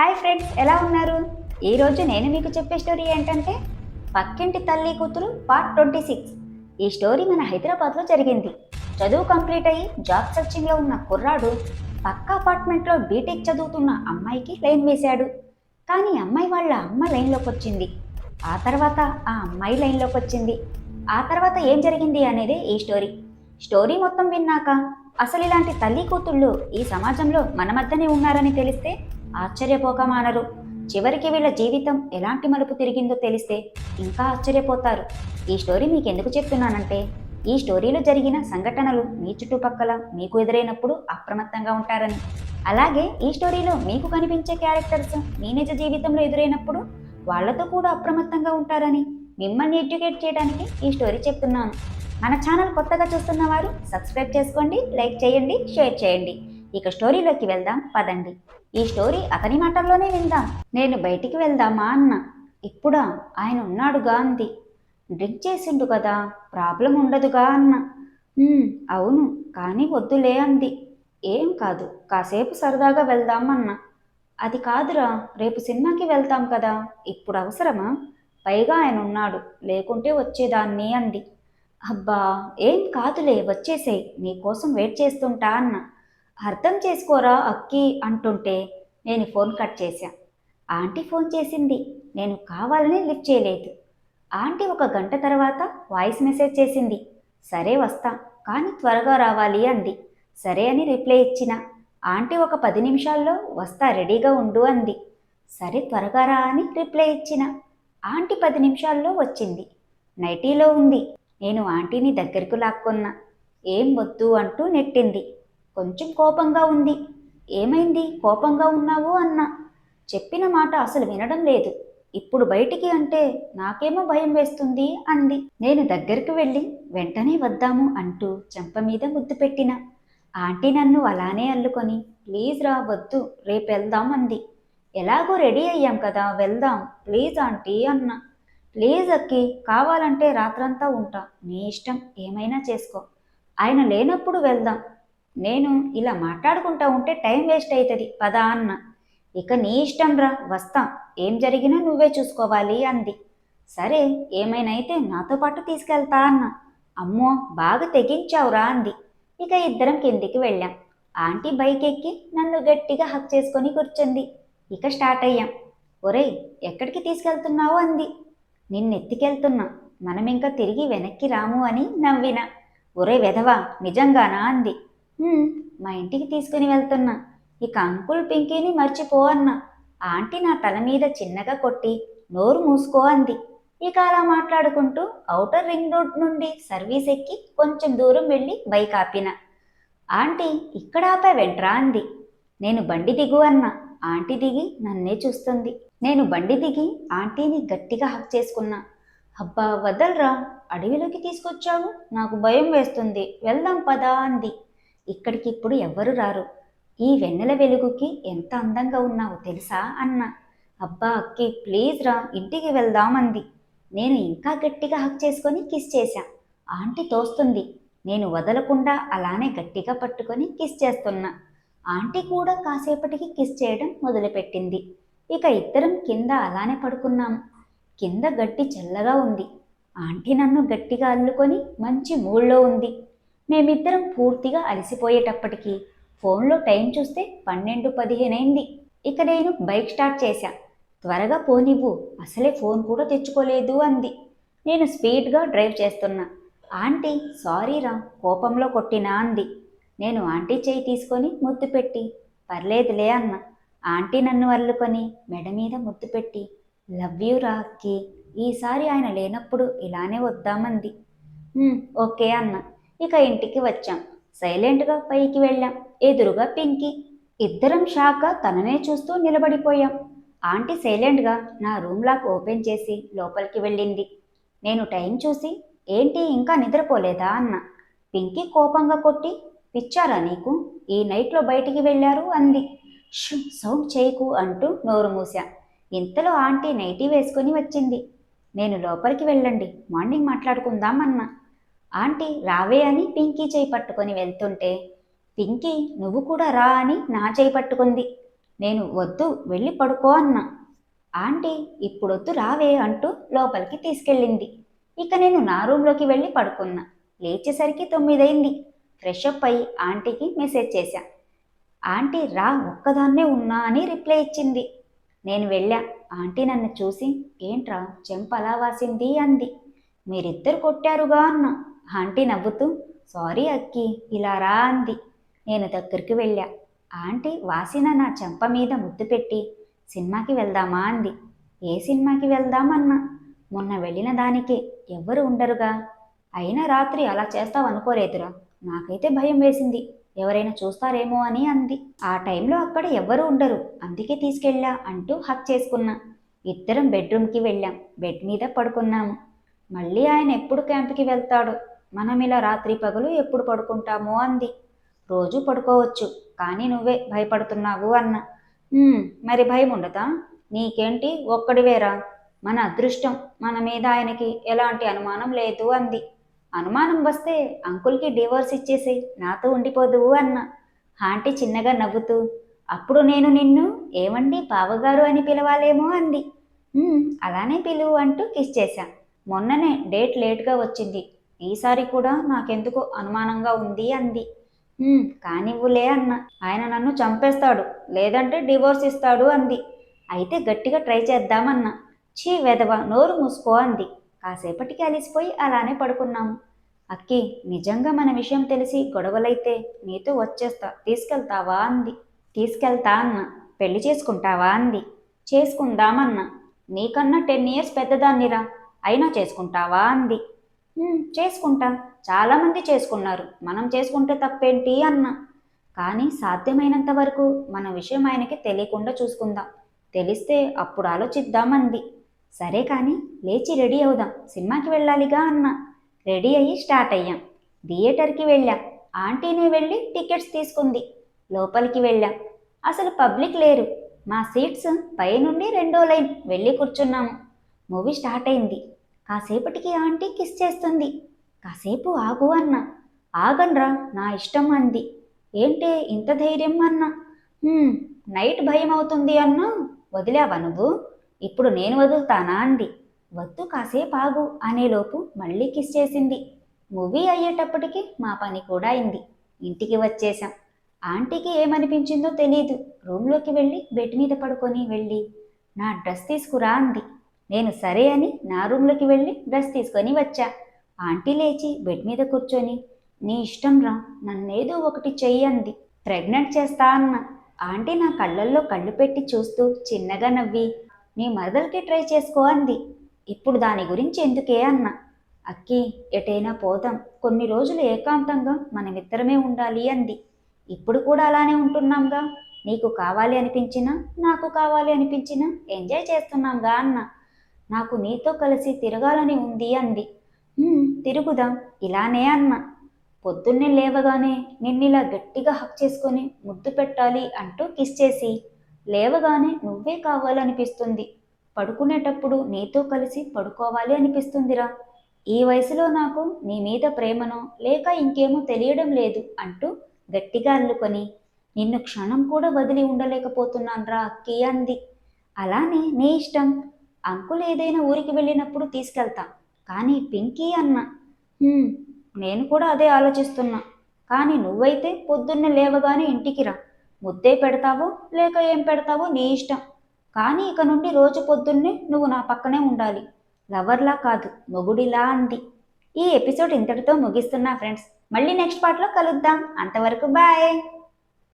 Hi friends ఎలా ఉన్నారు? ఈరోజు నేను మీకు చెప్పే స్టోరీ ఏంటంటే పక్కింటి తల్లి కూతురు పార్ట్ ట్వంటీ సిక్స్ ఈ స్టోరీ మన హైదరాబాద్లో జరిగింది. చదువు కంప్లీట్ అయ్యి జాబ్ సర్చింగ్లో ఉన్న కుర్రాడు పక్క అపార్ట్మెంట్లో బీటెక్ చదువుతున్న అమ్మాయికి లైన్ వేశాడు. కానీ అమ్మాయి వాళ్ళ అమ్మ లైన్లోకి వచ్చింది. ఆ తర్వాత ఆ అమ్మాయి లైన్లోకి వచ్చింది. ఆ తర్వాత ఏం జరిగింది అనేది ఈ స్టోరీ. స్టోరీ మొత్తం విన్నాక అసలు ఇలాంటి తల్లి కూతుళ్ళు ఈ సమాజంలో మన మధ్యనే ఉన్నారని తెలిస్తే ఆశ్చర్యపోక మానరు చివరికి వీళ్ళ జీవితం ఎలాంటి మలుపు తిరిగిందో తెలిస్తే ఇంకా ఆశ్చర్యపోతారు. ఈ స్టోరీ మీకు ఎందుకు చెప్తున్నానంటే ఈ స్టోరీలో జరిగిన సంఘటనలు మీ చుట్టుపక్కల మీకు ఎదురైనప్పుడు అప్రమత్తంగా ఉంటారని. అలాగే ఈ స్టోరీలో మీకు కనిపించే క్యారెక్టర్స్ మీ నిజ జీవితంలో ఎదురైనప్పుడు వాళ్ళతో కూడా అప్రమత్తంగా ఉంటారని మిమ్మల్ని ఎడ్యుకేట్ చేయడానికి ఈ స్టోరీ చెప్తున్నాను. మన ఛానల్ కొత్తగా చూస్తున్న వారు సబ్స్క్రైబ్ చేసుకోండి లైక్ చేయండి షేర్ చేయండి. ఇక స్టోరీలోకి వెళ్దాం పదండి. ఈ స్టోరీ అతని మాటల్లోనే విందాం. నేను బయటికి వెళ్దామా అన్న? ఇప్పుడా? ఆయన ఉన్నాడుగా అంది. డ్రింక్ చేసిండు కదా ప్రాబ్లం ఉండదుగా అన్న. అవును కానీ వద్దులే అంది. ఏం కాదు కాసేపు సరదాగా వెళ్దామన్నా అది కాదురా రేపు సినిమాకి వెళ్తాం కదా ఇప్పుడు అవసరమా? పైగా ఆయన ఉన్నాడు లేకుంటే వచ్చేదాన్ని అంది. అబ్బా ఏం కాదులే వచ్చేసేయ్ నీకోసం వెయిట్ చేస్తుంటా అన్న. అర్థం చేసుకోరా అక్కి అంటుంటే నేను ఫోన్ కట్ చేశా. ఆంటీ ఫోన్ చేసింది. నేను కావాలని లిఫ్ట్ చేయలేదు. ఆంటీ ఒక గంట తర్వాత వాయిస్ మెసేజ్ చేసింది. సరే వస్తా కానీ త్వరగా రావాలి అంది. సరే అని రిప్లై ఇచ్చిన. ఆంటీ ఒక పది నిమిషాల్లో వస్తా రెడీగా ఉండు అంది. సరే త్వరగా రా అని రిప్లై ఇచ్చిన. ఆంటీ పది నిమిషాల్లో వచ్చింది. నైటీలో ఉంది. నేను ఆంటీని దగ్గరకు లాక్కున్నా. ఏం వద్దు అంటూ నెట్టింది. కొంచెం కోపంగా ఉంది. ఏమైంది? కోపంగా ఉన్నావు అన్నా. చెప్పిన మాట అసలు వినడం లేదు. ఇప్పుడు బయటికి అంటే నాకేమో భయం వేస్తుంది అంది. నేను దగ్గరికి వెళ్ళి వెంటనే వద్దాము అంటూ చెంప మీద ముద్దు పెట్టిన. ఆంటీ నన్ను అలానే అల్లుకొని ప్లీజ్ రా వద్దు రేపు వెళ్దాం అంది. ఎలాగో రెడీ అయ్యాం కదా వెళ్దాం ప్లీజ్ ఆంటీ అన్న. ప్లీజ్ అక్కి కావాలంటే రాత్రంతా ఉంటా నీ ఇష్టం ఏమైనా చేసుకో. ఆయన లేనప్పుడు వెళ్దాం నేను ఇలా మాట్లాడుకుంటా ఉంటే టైం వేస్ట్ అవుతుంది పదా అన్న. ఇక నీ ఇష్టం రా వస్తా. ఏం జరిగినా నువ్వే చూసుకోవాలి అంది. సరే ఏమైనా అయితే నాతో పాటు తీసుకెళ్తా అన్న. అమ్మో బాగా తెగించావురా అంది. ఇక ఇద్దరం కిందికి వెళ్ళాం. ఆంటీ బైక్ ఎక్కి నన్ను గట్టిగా హక్ చేసుకొని కూర్చుంది. ఇక స్టార్ట్ అయ్యాం. ఒరేయ్ ఎక్కడికి తీసుకెళ్తున్నావు అంది. నిన్నెత్తికెళ్తున్నా. మనం ఇంకా తిరిగి వెనక్కి రాము అని నవ్విన. ఒరే వెధవా నిజంగానా అంది. మా ఇంటికి తీసుకుని వెళ్తున్నా. ఇక అంకుల్ పింకీని మర్చిపో అన్నా. ఆంటీ నా తల మీద చిన్నగా కొట్టి నోరు మూసుకో అంది. ఇక అలా మాట్లాడుకుంటూ ఔటర్ రింగ్ రోడ్ నుండి సర్వీస్ ఎక్కి కొంచెం దూరం వెళ్ళి బైక్ ఆపిన. ఆంటీ ఇక్కడ ఆపా వెంట్రా అంది. నేను బండి దిగు అన్న. ఆంటీ దిగి నన్నే చూస్తుంది. నేను బండి దిగి ఆంటీని గట్టిగా హక్ చేసుకున్నా. అబ్బా వదలరా? అడవిలోకి తీసుకొచ్చావు? నాకు భయం వేస్తుంది. వెళ్దాం పదా అంది. ఇక్కడికి ఇప్పుడు ఎవ్వరు రారు. ఈ వెన్నెల వెలుగుకి ఎంత అందంగా ఉన్నావో తెలుసా అన్న? అబ్బా అక్కి ప్లీజ్ రా ఇంటికి వెళ్దాం అంది నేను ఇంకా గట్టిగా హక్ చేసుకొని కిస్ చేశా. ఆంటీ తోస్తుంది. నేను వదలకుండా అలానే గట్టిగా పట్టుకొని కిస్ చేస్తున్నా. ఆంటీ కూడా కాసేపటికి కిస్ చేయడం మొదలుపెట్టింది. ఇక ఇద్దరం కింద అలానే పడుకున్నాము కింద గట్టి చల్లగా ఉంది. ఆంటీ నన్ను గట్టిగా అల్లుకొని మంచి మూడ్లో ఉంది. మేమిద్దరం పూర్తిగా అలసిపోయేటప్పటికీ ఫోన్లో టైం చూస్తే పన్నెండు పదిహేను అయింది ఇక నేను బైక్ స్టార్ట్ చేశా. త్వరగా పోనివ్వు అసలే ఫోన్ కూడా తెచ్చుకోలేదు అంది. నేను స్పీడ్గా డ్రైవ్ చేస్తున్నా. ఆంటీ సారీరా కోపంలో కొట్టినా అంది. నేను ఆంటీ చేయి తీసుకొని ముద్దు పెట్టి పర్లేదులే అన్న. ఆంటీ నన్ను అల్లుకొని మెడ మీద ముద్దు పెట్టి లవ్ యూ రా అక్కి ఈసారి ఆయన లేనప్పుడు ఇలానే వద్దామంది. ఓకే అన్న. ఇక ఇంటికి వచ్చాం. సైలెంట్గా పైకి వెళ్ళాం. ఎదురుగా పింకీ. ఇద్దరం షాక్గా తననే చూస్తూ నిలబడిపోయాం. ఆంటీ సైలెంట్గా నా రూమ్ లాక్ ఓపెన్ చేసి లోపలికి వెళ్ళింది. నేను టైం చూసి ఏంటి ఇంకా నిద్రపోలేదా? అన్న. పింకీ కోపంగా కొట్టి పిచ్చారా నీకు? ఈ నైట్లో బయటికి వెళ్ళారు? అంది. షూ సౌండ్ చేయకు అంటూ నోరు మూసా ఇంతలో ఆంటీ నైటీ వేసుకొని వచ్చింది. నేను లోపలికి వెళ్ళండి. మార్నింగ్ మాట్లాడుకుందాం అన్నా. ఆంటీ రావే అని పింకీ చేయి పట్టుకొని వెళ్తుంటే పింకీ నువ్వు కూడా రా అని నా చేయి పట్టుకుంది. నేను వద్దు వెళ్ళి పడుకో అన్నా. ఆంటీ ఇప్పుడొద్దు రావే అంటూ లోపలికి తీసుకెళ్ళింది. ఇక నేను నా రూమ్లోకి వెళ్ళి పడుకున్నా. లేచేసరికి తొమ్మిదైంది. ఫ్రెష్ అప్ అయి ఆంటీకి మెసేజ్ చేశా. ఆంటీ రా ఒక్కదాన్నే ఉన్నా అని రిప్లై ఇచ్చింది. నేను వెళ్ళా. ఆంటీ నన్ను చూసి ఏంట్రా చెంపలా వాసింది అంది. మీరిద్దరు కొట్టారుగా అన్నా. ఆంటీ నవ్వుతూ సారీ అక్కి ఇలా రా అంది. నేను దగ్గరికి వెళ్ళా. ఆంటీ వాసిన నా చెంప మీద ముద్దు పెట్టి సినిమాకి వెళ్దామా అంది. ఏ సినిమాకి వెళ్దామన్నా? మొన్న వెళ్ళిన దానికి. ఎవ్వరు ఉండరుగా. అయినా రాత్రి అలా చేస్తావు అనుకోలేదురా. నాకైతే భయం వేసింది. ఎవరైనా చూస్తారేమో అని అంది. ఆ టైంలో అక్కడ ఎవ్వరూ ఉండరు. అందుకే తీసుకెళ్ళా అంటూ హక్ చేసుకున్నా. ఇద్దరం బెడ్రూమ్కి వెళ్ళాం. బెడ్ మీద పడుకున్నాము. మళ్ళీ ఆయన ఎప్పుడు క్యాంప్కి వెళ్తాడో మనం ఇలా రాత్రి పగలు ఎప్పుడు పడుకుంటాము అంది. రోజు పడుకోవచ్చు కానీ నువ్వే భయపడుతున్నావు అన్న. మరి భయం ఉండదా నీకేంటి ఒక్కడివేరా మన అదృష్టం మన మీద ఆయనకి ఎలాంటి అనుమానం లేదు అంది. అనుమానం వస్తే అంకుల్కి డివోర్స్ ఇచ్చేసి నాతో ఉండిపోదువు అన్న. ఆంటీ చిన్నగా నవ్వుతూ అప్పుడు నేను నిన్ను ఏమండి బావగారు అని పిలవాలేమో అంది. అలానే పిలువు అంటూ కిస్ చేశా. మొన్ననే డేట్ లేట్గా వచ్చింది. ఈసారి కూడా నాకెందుకో అనుమానంగా ఉంది అంది. కానివ్వులే అన్న. ఆయన నన్ను చంపేస్తాడు లేదంటే డివోర్స్ ఇస్తాడు అంది. అయితే గట్టిగా ట్రై చేద్దామన్నా. చీ వెదవ నోరు మూసుకో అంది. కాసేపటికి అలిసిపోయి అలానే పడుకున్నాము. అక్కి నిజంగా మన విషయం తెలిసి గొడవలైతే నీతో వచ్చేస్తా తీసుకెళ్తావా అంది. తీసుకెళ్తా అన్న. పెళ్ళి చేసుకుంటావా అంది. చేసుకుందామన్నా. నీకన్నా టెన్ ఇయర్స్ పెద్దదాన్నిరా. అయినా చేసుకుంటావా అంది. చేసుకుంటా. చాలామంది చేసుకున్నారు. మనం చేసుకుంటే తప్పేంటి అన్న. కానీ సాధ్యమైనంత వరకు మన విషయం ఆయనకి తెలియకుండా చూసుకుందాం. తెలిస్తే అప్పుడు ఆలోచిద్దామంది. సరే కానీ లేచి రెడీ అవుదాం. సినిమాకి వెళ్ళాలిగా అన్న. రెడీ అయ్యి స్టార్ట్ అయ్యాం. థియేటర్కి వెళ్ళాం. ఆంటీనే వెళ్ళి టికెట్స్ తీసుకుంది. లోపలికి వెళ్ళాం. అసలు పబ్లిక్ లేరు. మా సీట్స్ పైనుండి రెండో లైన్. వెళ్ళి కూర్చున్నాము. మూవీ స్టార్ట్ అయింది. కాసేపటికి ఆంటీ కిస్ చేస్తుంది. కాసేపు ఆగు అన్న. ఆగన్రా నా ఇష్టం అంది. ఏంటే ఇంత ధైర్యం అన్న? నైట్ భయం అవుతుంది అన్న. వదిలావా నువ్వు? ఇప్పుడు నేను వదులుతానా అంది. వద్దు కాసేపు ఆగు అనేలోపు మళ్ళీ కిస్ చేసింది. మూవీ అయ్యేటప్పటికి మా పని కూడా అయింది. ఇంటికి వచ్చేసాం ఆంటీకి ఏమనిపించిందో తెలియదు రూమ్లోకి వెళ్ళి బెడ్ మీద పడుకొని వెళ్ళి నా డ్రెస్ తీసుకురా అంది. నేను సరే అని నా రూమ్లోకి వెళ్ళి డ్రెస్ తీసుకొని వచ్చా. ఆంటీ లేచి బెడ్ మీద కూర్చొని నీ ఇష్టం రా నన్నేదో ఒకటి చెయ్యంది ప్రెగ్నెంట్ చేస్తా అన్న. ఆంటీ నా కళ్ళల్లో కళ్ళు పెట్టి చూస్తూ చిన్నగా నవ్వి నీ మరదలకి ట్రై చేసుకో అంది. ఇప్పుడు దాని గురించి ఎందుకే అన్న. అక్కి ఎటైనా పోదాం. కొన్ని రోజులు ఏకాంతంగా మనమిద్దరమే ఉండాలి అంది. ఇప్పుడు కూడా అలానే ఉంటున్నాంగా? నీకు కావాలి అనిపించినా నాకు కావాలి అనిపించినా ఎంజాయ్ చేస్తున్నాంగా అన్న. నాకు నీతో కలిసి తిరగాలని ఉంది అంది. తిరుగుదాం. ఇలానే అన్న. పొద్దున్నే లేవగానే నిన్నిలా గట్టిగా హక్ చేసుకొని ముద్దు పెట్టాలి అంటూ కిస్ చేసి లేవగానే నువ్వే కావాలనిపిస్తుంది. పడుకునేటప్పుడు నీతో కలిసి పడుకోవాలి అనిపిస్తుందిరా. ఈ వయసులో నాకు నీ మీద ప్రేమనో లేక ఇంకేమో తెలియడం లేదు అంటూ గట్టిగా అల్లుకొని నిన్ను క్షణం కూడా వదిలి ఉండలేకపోతున్నాన్రా అక్కి అంది. అలానే నీ ఇష్టం. అంకుల్ ఏదైనా ఊరికి వెళ్ళినప్పుడు తీసుకెళ్తా. కానీ పింకీ అన్న. "హ్మ్, నేను కూడా అదే ఆలోచిస్తున్నా. కానీ నువ్వైతే పొద్దున్నే లేవగానే ఇంటికి రా. ముద్దే పెడతావో లేక ఏం పెడతావో నీ ఇష్టం. కానీ ఇక నుండి రోజు పొద్దున్నే నువ్వు నా పక్కనే ఉండాలి. లవర్లా కాదు మొగుడిలా అంది. ఈ ఎపిసోడ్ ఇంతటితో ముగిస్తున్నా ఫ్రెండ్స్. మళ్ళీ నెక్స్ట్ పార్ట్లో కలుద్దాం. అంతవరకు బాయ్.